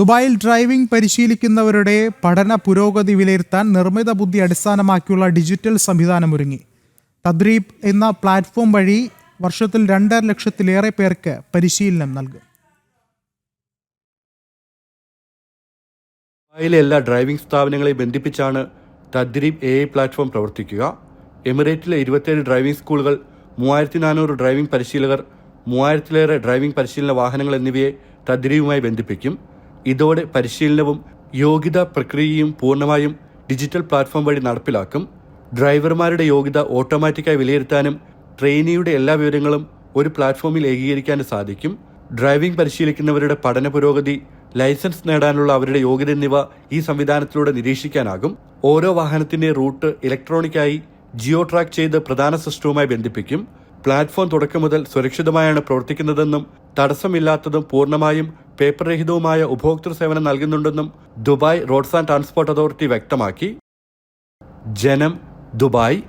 ദുബായിൽ ഡ്രൈവിംഗ് പരിശീലിക്കുന്നവരുടെ പഠന പുരോഗതി വിലയിരുത്താൻ നിർമ്മിത ബുദ്ധി അടിസ്ഥാനമാക്കിയുള്ള ഡിജിറ്റൽ സംവിധാനം ഒരുങ്ങി തദ്രീബ് എന്ന പ്ലാറ്റ്ഫോം വഴി വർഷത്തിൽ രണ്ടര ലക്ഷത്തിലേറെ പേർക്ക് പരിശീലനം നൽകും. ദുബായിലെ എല്ലാ ഡ്രൈവിംഗ് സ്ഥാപനങ്ങളെ ബന്ധിപ്പിച്ചാണ് തദ്രീബ് എ പ്ലാറ്റ്ഫോം പ്രവർത്തിക്കുക. എമിറേറ്റിലെ ഇരുപത്തിയേഴ് ഡ്രൈവിംഗ് സ്കൂളുകൾ മൂവായിരത്തി നാനൂറ് ഡ്രൈവിംഗ് പരിശീലകർ മൂവായിരത്തിലേറെ ഡ്രൈവിംഗ് പരിശീലന വാഹനങ്ങൾ എന്നിവയെ തദ്രീബുമായി ബന്ധിപ്പിക്കും. ഇതോടെ പരിശീലനവും യോഗ്യതാ പ്രക്രിയയും പൂർണമായും ഡിജിറ്റൽ പ്ലാറ്റ്ഫോം വഴി നടപ്പിലാക്കും. ഡ്രൈവർമാരുടെ യോഗ്യത ഓട്ടോമാറ്റിക്കായി വിലയിരുത്താനും ട്രെയിനിയുടെ എല്ലാ വിവരങ്ങളും ഒരു പ്ലാറ്റ്ഫോമിൽ ഏകീകരിക്കാനും സാധിക്കും. ഡ്രൈവിംഗ് പരിശീലിക്കുന്നവരുടെ പഠന പുരോഗതി ലൈസൻസ് നേടാനുള്ള അവരുടെ യോഗ്യത എന്നിവ ഈ സംവിധാനത്തിലൂടെ നിരീക്ഷിക്കാനാകും. ഓരോ വാഹനത്തിന്റെ റൂട്ട് ഇലക്ട്രോണിക്കായി ജിയോ ട്രാക്ക് ചെയ്ത് പ്രധാന സിസ്റ്റവുമായി ബന്ധിപ്പിക്കും. പ്ലാറ്റ്ഫോം തുടക്കം മുതൽ സുരക്ഷിതമായാണ് പ്രവർത്തിക്കുന്നതെന്നും തടസ്സമില്ലാത്തതും പൂർണമായും പേപ്പർ രഹിതവുമായ ഉപഭോക്തൃ സേവനം നൽകുന്നുണ്ടെന്നും Dubai roads and transport authority വ്യക്തമാക്കി. ജനം ദുബായ്